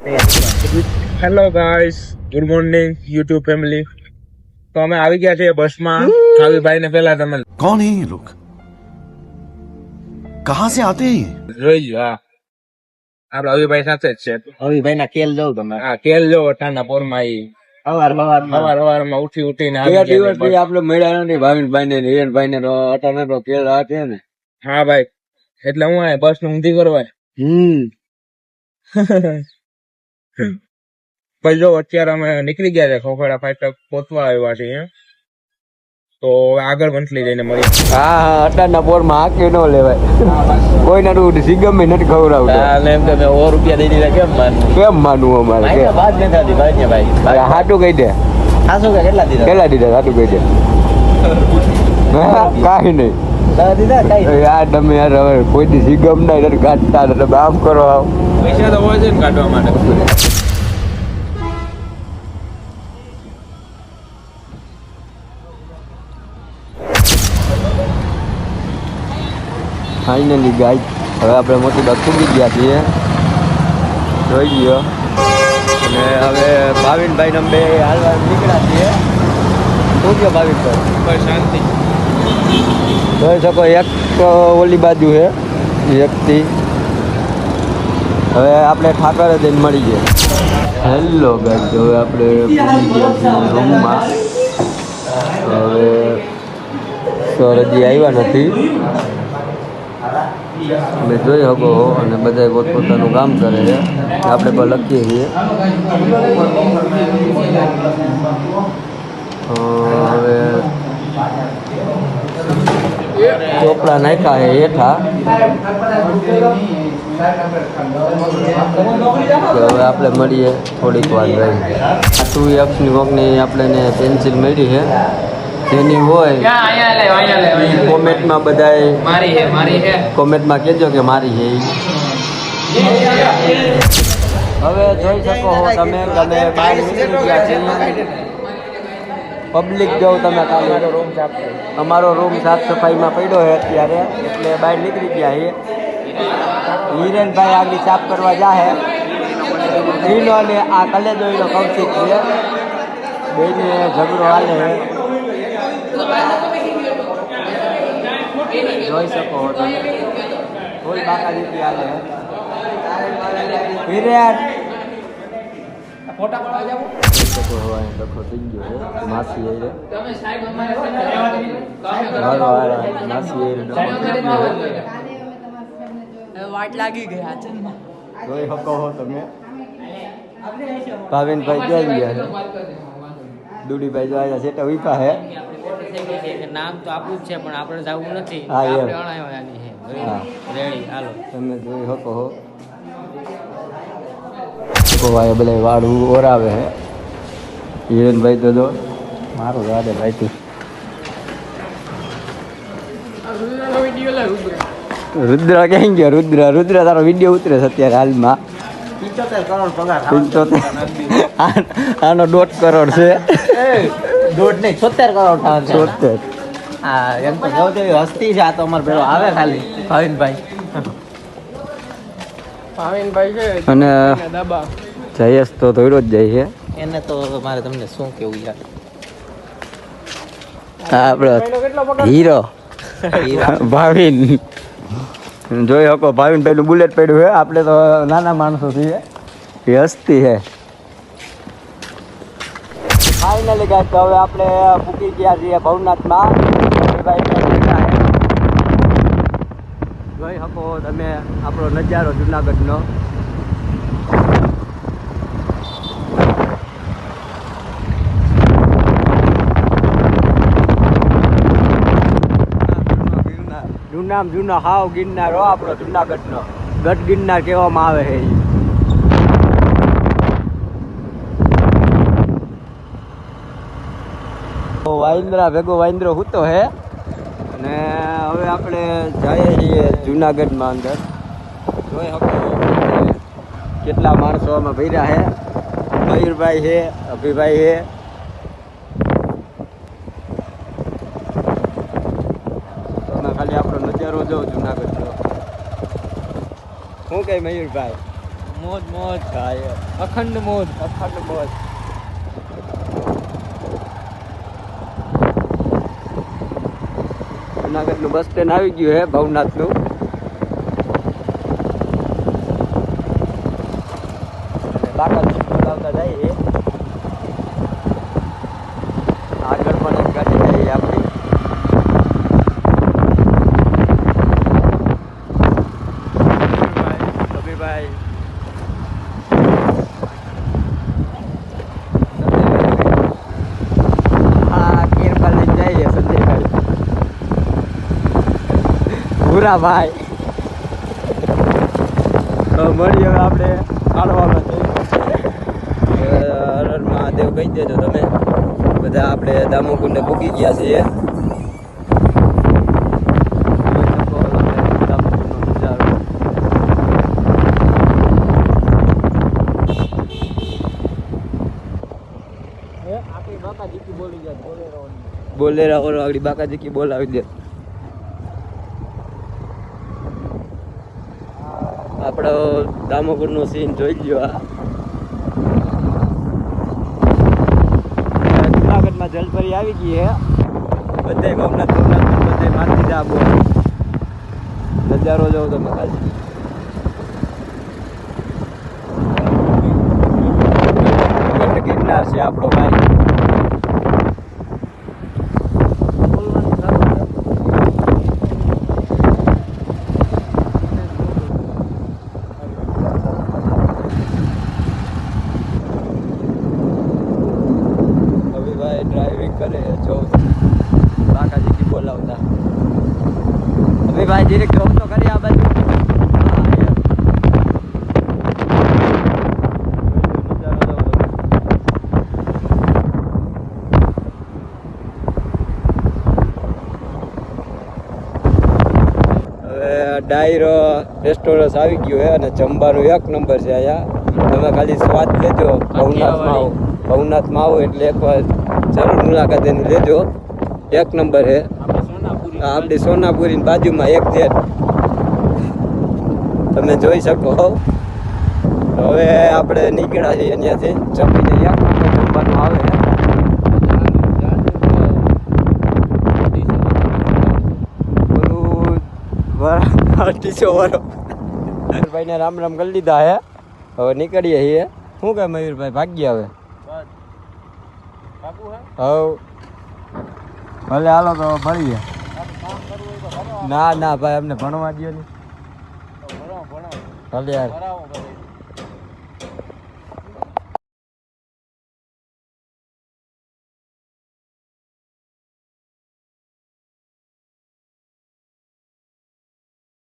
Hello guys good morning YouTube family તો અમે આવી ગયા છીએ બસમાં. ખાવીભાઈ ને પેલા તમે કોણ હે લોક કહા સે આતે જોઈ જો હા. આપડા અવિભાઈ સાથે જ છે. અવિભાઈ ના કેલ જોઉં તમે. હા કેલ જો અઠાના પોરમાં ઈ. અવાર અવારમાં ઉઠી ઉઠીને ગયા દિવસ નથી? ભાવિનભાઈ ને હિરેનભાઈ ને અટાને કેલ આ ને. હા ભાઈ. એટલે હું બસ ને ઊંધી કરવા પછી જો અત્યારે અમે નીકળી ગયા છે ખોખડા ફાટક પહોંચવા આવ્યા છીએ. તો હવે આગળ વંથલી જઈને મળી હા હા અટાણના પોરમાં આંકી ન લેવાય. કોઈ ના સિગમ નથી ખવડાવતો. એમ કે મેં સો રૂપિયા દઈ દીધા કેમ માનવું? કેમ માનવું અમારે ભાઈ કે? વાત નથી થતી ભાઈ ને ભાઈ હાટું કહી દે. ખાસો કે કેટલા દીધા? કેટલા દીધા હાટું કહી દે. કાઈ કાંઈ નહીં. દીધા કઈ યાર તમે યાર હવે કોઈ દી સિગમ ના કાઢતા તમે આમ કરો આમ. પૈસા તો હોય છે ને કાઢવા માટે. ફાઇનલી ગાઈડ હવે આપણે મોટી બાગ પૂગી ગયા છીએ. જોઈ ગયો અને હવે ભાવિનભાઈ ને બે હાલવા નીકળ્યા છીએ. શું ગયો ભાવિનભાઈ? શાંતિ. જોઈ શકો એક ઓલી બાજુ છે. એકથી હવે આપણે ઠાકર જઈને મળી ગયા. હેલો ગાય હવે આપણે રૂમમાં હવે સર હજી આવ્યા નથી. તમે જોઈ શકો અને બધા પોતપોતાનું કામ કરે છે. આપણે પણ લખીએ છીએ. હવે ચોપડા નાખ્યા છે હેઠા. હવે આપણે મળીએ થોડીક વાર રહી. આ ટુ એક્સની વોકની આપણને પેન્સિલ મળી છે. જેની હોય કોમેન્ટમાં બધાએ મારી હે મારી હે કોમેન્ટમાં કહેજો કે મારી છે ઈ. હવે જોઈ શકો છો તમે તમે બહાર નીકળી ગયા છીએ પબ્લિક જો તમે કાલે. રૂમ સાફ અમારો રૂમ સાફ સફાઈમાં પડ્યો છે અત્યારે એટલે બહાર નીકળી ગયા છે. હિરેનભાઈ આગળ સાફ કરવા જાહે જીનો અને આ કલેદોઈનો કૌશિક છે બેને ઝઘડો હાલે છે જોઈ શકો છો તમે ફૂલ બાકા રીતે હાલે છે હિરેન જોઈ શકો છો અહીંયા ડખો થઈ ગયો છે માસી આઈ હાલો હાલો માસી આઈ ડખો થઈ ગયો છે વાટ લાગી ગયા છે. જોઈ શકો છો તમે. ભાવિનભાઈ ક્યાં ગયા છે. દુડીભાઈ જો આવ્યા છે તો વિપા હે. નામ તો આપણું જ છે પણ આપણે જવું નથી. હા, આપણે અણાવાની છે. હા. રેડી હાલો. તમે જોઈ શકો હો. ભાઈ બધા વાળું ઓરાવે છે હિરેનભાઈ તો જો મારું રાડે ભાઈ તું રુદ્ર કેમ ગયો? રુદ્ર રુદ્ર તારો વીડિયો ઉતરે છે અત્યારે હાલમાં. પિંચોતેર કરોડ પગાર. પંચોતેર. આનો દોઢ કરોડ છે. દોઢ નહીં છોતેર કરોડ છે. ચોતેર હા એમ તો જો તેવી હસ્તી છે આ તો અમારે પેલો આવે ખાલી. ભાવિનભાઈ. અને જયેશ તો દોડ્યો જ જાય એને તો મારે તમને શું કેવું યાર? છે આપણો હીરો. ભાવિન. જોઈ શકો ભાવિન પેલું બુલેટ પડ્યું છે. આપણે તો નાના માણસો છીએ. એ હસ્તી છે. ફાઇનલી ગાય તો હવે આપણે મૂકી ગયા છીએ ભવનાથમાં. જોઈ શકો તમે આપણો નજારો જુનાગઢનો. જૂનામ જૂનો હાવ ગિરનાર આપણો જુનાગઢનો. ગઢ ગિરનાર કહેવામાં આવે છે વાઇન્દ્રા ભેગો વાઇન્દ્રો હૂતો હે. અને હવે આપણે જઈએ છીએ જુનાગઢમાં અંદર. જોઈ શકો કેટલા માણસો આમાં ભર્યા છે મયુરભાઈ છે અભિભાઈ છે ખાલી આપણો નજારો જો જુનાગઢનો શું કહે મયુરભાઈ? મોજ મોજ. ભાઈ અખંડ મોજ. અખંડ મોજ. જુનાગઢનું બસ સ્ટેન્ડ આવી ગયું હે ભવનાથનું. અને બાકાજી બોલાવતા જઈએ આગળ પણ એક ગાડી જઈએ આપણી કબીરભાઈ હા ગીરમાં લઈને જઈએ સંજયભાઈ ભૂરાભાઈ તો મળીએ હવે આપણે કાઢવામાં હર મહાદેવ કહી દેજો તમે. બધા આપણે દામોકુંડે પૂકી ગયા છીએ. બોલેરા. ઓર આગળ બાકાજી કી બોલાવી દે. આપણો દામોગર નો સીન જોઈ ગયો આ. જુનાગઢમાં જલપરી આવી ગઈ હે. બધે ભવનાથ ભવનાથ બધે મારતી બોલ. નજારો જવું તમે ખાલી. ગિરનાર છે આપણો ભાઈ અભિભાઈ ડ્રાઇવિંગ કરે જો કાકાજી કી બોલાવતા અભિભાઈ ડિરેક્ટ જોબ તો કરી આ બાજુ. ડાયરો રેસ્ટોરન્ટ આવી ગયું છે અને જમવાનું એક નંબર છે અહીંયા. તમે ખાલી સ્વાદ લેજો. ભવનાથમાં આવો ભવનાથમાં આવો એટલે એકવાર જરૂર મુલાકાત એની લેજો. એક નંબર છે. આપણી સોનાપુરીની બાજુમાં એક છે. તમે જોઈ શકો હવે આપણે નીકળ્યા છીએ અહીંયાથી એક નંબર જમવાનું આવે. અઢીસો વરો રામ રામ કરી લીધા હે. હવે નીકળીએ છીએ. શું કહે મયુરભાઈ? ભાગ્ય હવે. હવ. ભલે હાલો તો મળીએ ના ના ભાઈ અમને ભણવા દો ને ભલે યાર.